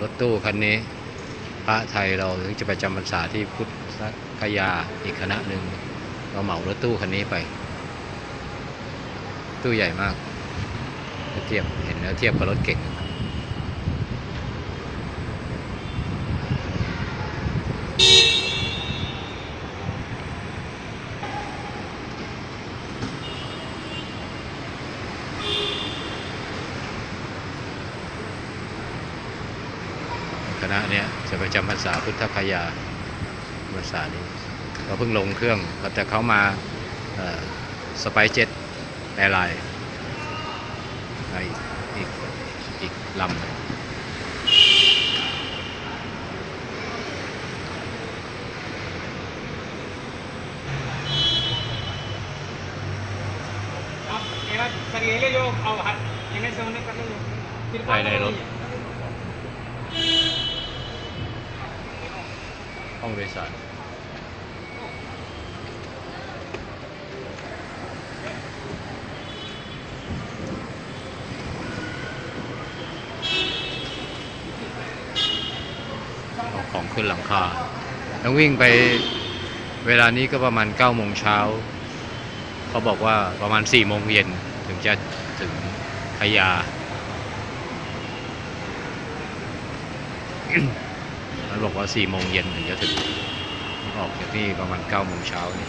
รถตู้คันนี้ พระไทยเราถึงจะไปจำพรรษาที่พุทธคยาอีกคณะหนึ่งเราเหมารถตู้คันนี้ไป ตู้ใหญ่มากเทียบเห็นแล้วเทียบกับรถเก่ง ค ณะเนี่ยจะไปจำภาษาพุทธคยาภาษานี้เราเพิ่งลงเครื่องแต่เขามาสไปเจ็ตแอร์ไลน์อีกอีกลำนึในรถ ห้องโดยสารเอาของขึ้นหลังคาต้องวิ่งไปเวลานี้ก็ประมาณ9โมงเช้า เขาบอกว่าประมาณ4โมงเย็นถึงจะถึงพยา แล้วบอกว่า4โมงเย็นถึงจะถึงออกจากที่ประมาณ9โมงเช้านี่